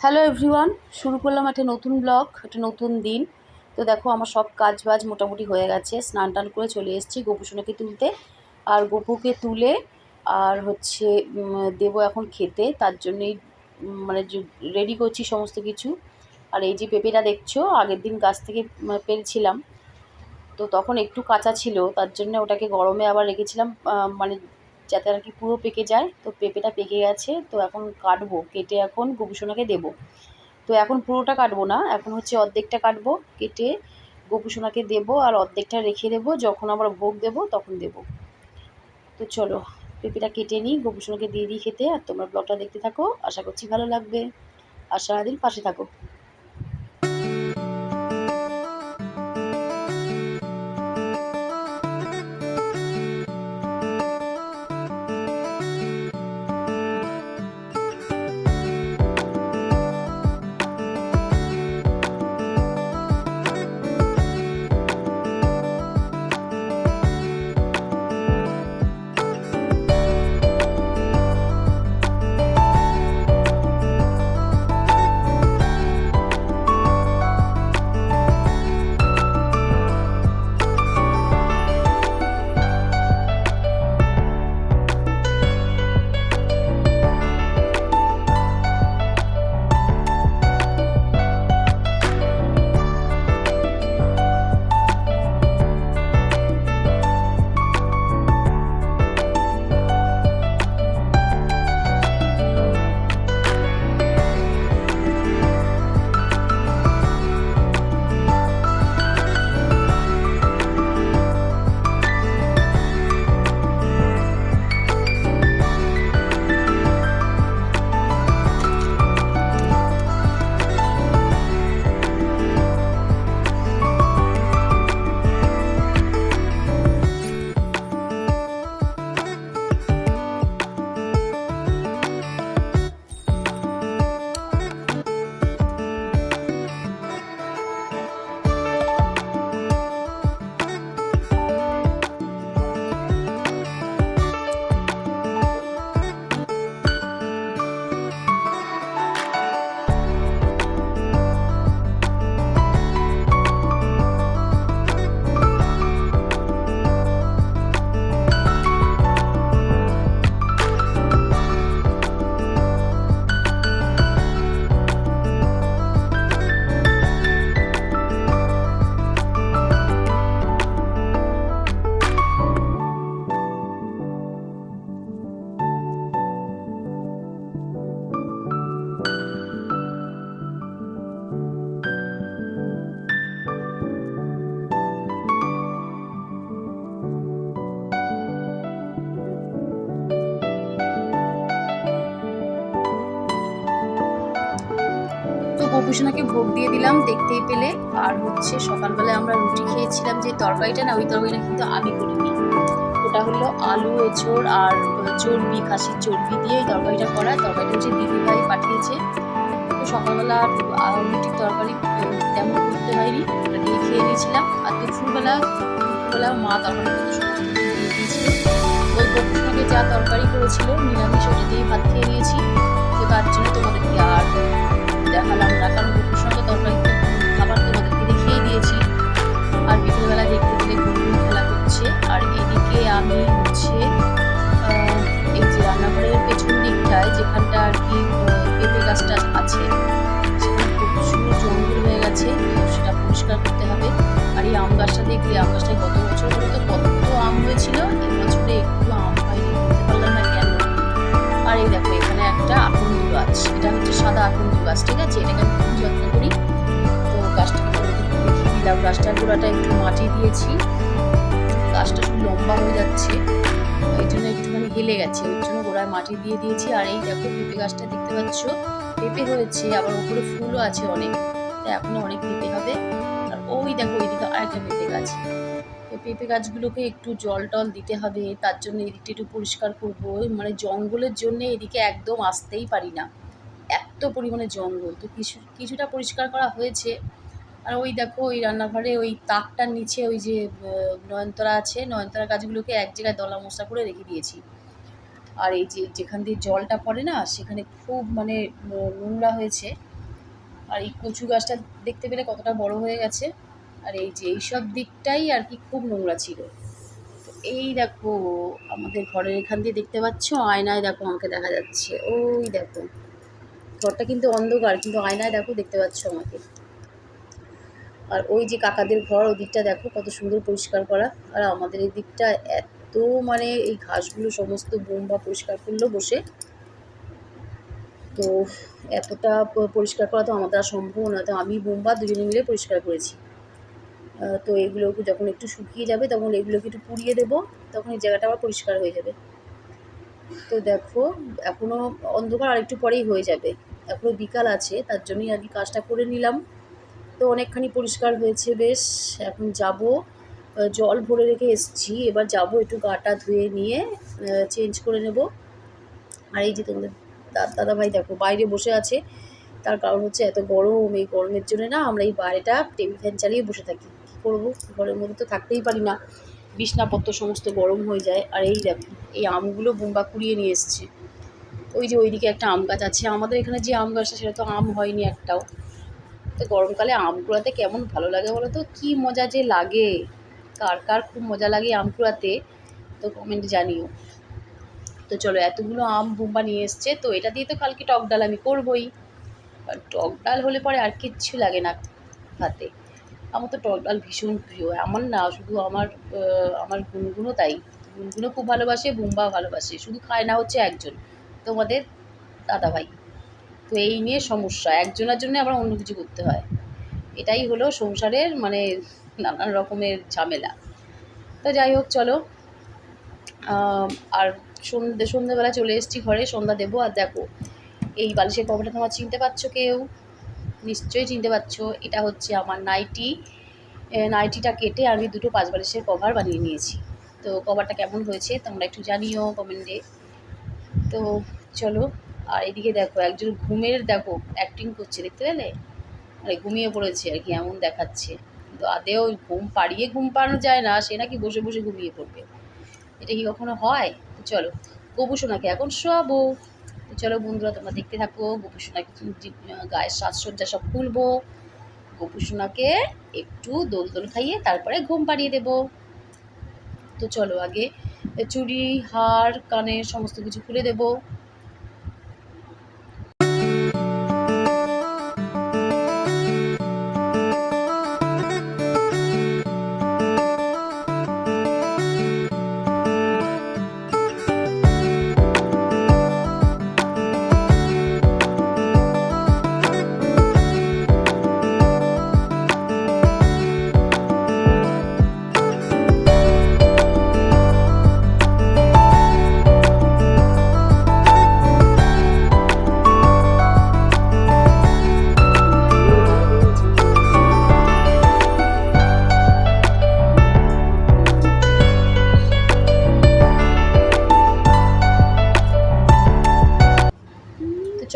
Hello everyone শুরু করলাম একটা নতুন ব্লগ একটা নতুন দিন। তো দেখো আমার সব কাজ বাজ মোটামুটি হয়ে গেছে, স্নান টান করে চলে এসেছি গোপুসোনাকে তুলতে। আর গোপুকে তুলে, আর হচ্ছে দেবো এখন খেতে, তার জন্যই মানে রেডি করছি সমস্ত কিছু। আর এই যে পেঁপেটা দেখছ, আগের দিন গাছ থেকে পেরেছিলাম। তো তখন একটু কাঁচা ছিল, তার জন্য ওটাকে গরমে আবার রেখেছিলাম মানে যাতে আর কি পুরো পেকে যায়। তো পেঁপেটা পেকে গেছে, তো এখন কাটবো, কেটে এখন গোপুসোনাকে দেবো। তো এখন পুরোটা কাটবো না, এখন হচ্ছে অর্ধেকটা কাটবো, কেটে গোপুসোনাকে দেবো আর অর্ধেকটা রেখে দেবো, যখন আবার ভোগ দেবো তখন দেবো। তো চলো, পেঁপেটা কেটে নিই, গোপুসোনাকে দিয়ে দিই খেতে। আর তোমরা ব্লগটা দেখতে থাকো, আশা করছি ভালো লাগবে। আর সারাদিন পাশে থাকো। গোপুসোনাকে ভোগ দিয়ে দিলাম, দেখতেই পেলে। আর হচ্ছে সকালবেলায় আমরা রুটি খেয়েছিলাম যে তরকারিটা, না, ওই তরকারিটা কিন্তু আমি করিনি। ওটা হলো আলু এঁচড় আর চর্বি, খাসির চর্বি দিয়ে এই তরকারিটা করা। তরকারিটা হচ্ছে দিদিভাই পাঠিয়েছে। তো সকালবেলা আর রুটির তরকারি তেমন করতে হয়নি। ওটা দিয়ে খেয়ে নিয়েছিলাম। আর দুপুরবেলা দুপুরবেলা মা তরকারি দিয়ে দিয়েছিল। ওই গোপুসোনাকে যা তরকারি করেছিল, নিরামিষ, ওটা দিয়ে ভাত খেয়ে নিয়েছি। তো তার জন্য তোমাদেরকে আর দেখালাম না, কারণ বুকুর সঙ্গে তরকারি খাবার তোমাদেরকে দেখিয়ে দিয়েছি। আর বিকেলবেলা দেখতে পেলে গুনগুন খেলা করছে, আর এদিকে আমি হচ্ছে এই যে রান্নাঘরের পেছন দিকটায় যেখানটা আর কি পেঁপে গাছটা আছে, সেখানে প্রচুর জঙ্গল হয়ে গেছে, সেটা পরিষ্কার করতে হবে। আর এই আম গাছটা দেখলে, আম গাছটায় গত বছর হলো? তো কত আম হয়েছিল? গাছ এটা হচ্ছে সাদা আকন্দ গাছ ঠিক আছে? এটাকে আমি খুব যত্ন করি। তো তোমাদের দেখিয়ে দিলাম গাছটার গোড়াটা একটু মাটি দিয়েছি। গাছটা শুধু লম্বা হয়ে যাচ্ছে। ওই জন্য একটুখানি হেলে গেছে। ওই জন্য গোড়ায় মাটি দিয়ে দিয়েছি। আর এই দেখো, পেঁপে গাছটা দেখতে পাচ্ছ? পেঁপে হয়েছে। আবার উপরে ফুলও আছে অনেক। তো এখনও অনেক পেঁপে হবে। আর ওই দেখো ওইদিকে আরেকটা পেঁপে গাছ। পেঁপে গাছগুলোকে একটু জল টল দিতে হবে। তার জন্য এদিকটা একটু পরিষ্কার করব। মানে জঙ্গলের জন্য এদিকে একদম আসতেই পারি না। এত পরিমাণে জঙ্গল। তো কিছু, কিছুটা পরিষ্কার করা হয়েছে। আর ওই দেখো, ওই রান্নাঘরে ওই তাকটার নিচে ওই যে নয়নতারা আছে নয়নতারা গাছগুলোকে এক জায়গায় দলা মশলা করে রেখে দিয়েছি। আর এই যে, যেখান দিয়ে জলটা পড়ে না, সেখানে খুব মানে নোংরা হয়েছে। আর এই কচু গাছটা দেখতে পেলে কতটা বড় হয়ে গেছে। আর এই যে, এইসব দিকটাই আর কি খুব নোংরা ছিল। তো এই দেখো, আমাদের ঘরের এখান দিয়ে দেখতে পাচ্ছ, আয়নায় দেখো আমাকে দেখা যাচ্ছে। ওই দেখো। ঘরটা কিন্তু অন্ধকার, কিন্তু আয়নায় দেখো দেখতে পাচ্ছ আমাকে। আর ওই যে কাকাদের ঘর, ওই দিকটা দেখো কত সুন্দর পরিষ্কার করা। আর আমাদের এই দিকটা এত মানে এই ঘাসগুলো সমস্ত বোম্বা পরিষ্কার করল বসে। তো এতটা পরিষ্কার করা তো আমাদের আর সম্ভব না তো আমি বোম্বা দুজনে মিলে পরিষ্কার করেছি। তো এগুলো যখন একটু শুকিয়ে যাবে, তখন এগুলোকে একটু পুড়িয়ে দেবো, তখন এই জায়গাটা আবার পরিষ্কার হয়ে যাবে। তো দেখো এখনও অন্ধকার আরেকটু পরেই হয়ে যাবে। এখনও বিকাল আছে, তার জন্যই আর কি কাজটা করে নিলাম। তো অনেকখানি পরিষ্কার হয়েছে, বেশ। এখন যাব। জল ভরে রেখে এসেছি। এবার যাব একটু গাটা ধুয়ে নিয়ে চেঞ্জ করে নেব। আর এই যে তোমাদের দাদা ভাই দেখো, বাইরে বসে আছে। তার কারণ হচ্ছে এত গরম, এই গরমের জন্য না আমরা এই বাইরেটা টেবিল ফ্যান চালিয়ে বসে থাকি। কী করব? ঘরের মধ্যে তো থাকতেই পারি না। বিছনাপত্র সমস্ত গরম হয়ে যায়। আর এই দেখো, এই আমগুলো বোম্বা কুড়িয়ে নিয়ে এসছে। ওই যে ওইদিকে একটা আম গাছ আছে। আমাদের এখানে যে আম গাছটা সেটা তো আম হয়নি একটাও। তো গরমকালে আম কুড়াতে কেমন ভালো লাগে বলো তো কী মজা যে লাগে। কার কার খুব মজা লাগে আম কুড়াতে তো কমেন্ট জানিও। তো চলো, এতগুলো আম বুম্বা নিয়ে এসছে, তো এটা দিয়ে তো কালকে টক ডাল আমি করবই। আর টক ডাল হলে পরে আর কিচ্ছু লাগে না ভাতে। আমার তো টক ডাল ভীষণ প্রিয়। আমার না, শুধু আমার আমার গুনগুনও তাই। গুনগুনও খুব ভালোবাসে বুম্বা ভালোবাসে। শুধু খায় না হচ্ছে একজন। তোমাদের দাদাভাই। তো এই নিয়ে সমস্যা, একজনের জন্য আবার অন্য কিছু করতে হয়। এটাই হলো সংসারের মানে নানান রকমের ঝামেলা। তো যাই হোক, চলো। আর সন্ধে সন্ধ্যেবেলা চলে এসেছি ঘরে, সন্ধ্যা দেবো আর দেখো। এই বালিশের কভারটা তোমার চিনতে পারছ কেউ? নিশ্চয়ই চিনতে পারছ। এটা হচ্ছে আমার নাইটি। নাইটিটা কেটে আমি দুটো পাঁচ বালিশের কভার বানিয়ে নিয়েছি। তো কভারটা কেমন হয়েছে তোমরা একটু জানিও কমেন্টে। তো চলো, আর এদিকে দেখো, একজন ঘুমের, দেখো অ্যাক্টিং করছে, দেখতে পেলে? মানে ঘুমিয়ে পড়েছে আর কি, এমন দেখাচ্ছে। কিন্তু আদেও ঘুম পাড়িয়ে ঘুম পাড়ানো যায় না, সে নাকি বসে বসে ঘুমিয়ে পড়বে। এটা কি কখনো হয়? চলো, গোপু সোনাকে এখন শোয়াবো। তো চলো বন্ধুরা, তোমরা দেখতে থাকো, গোপু সোনাকে গায়ের সাজসজ্জা সব খুলবো গোপু সোনাকে একটু দোল দোল খাইয়ে তারপরে ঘুম পাড়িয়ে দেবো। তো চলো আগে চুড়ি হার কানের সমস্ত কিছু খুলে দেবো।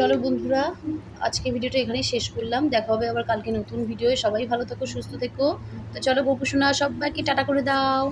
চলো বন্ধুরা, আজকে ভিডিওটা এখানেই শেষ করলাম। দেখা হবে আবার কালকে নতুন ভিডিও সবাই ভালো থেকো, সুস্থ থেকো। তো চলো গোপুসোনা সবাইকে টাটা করে দাও।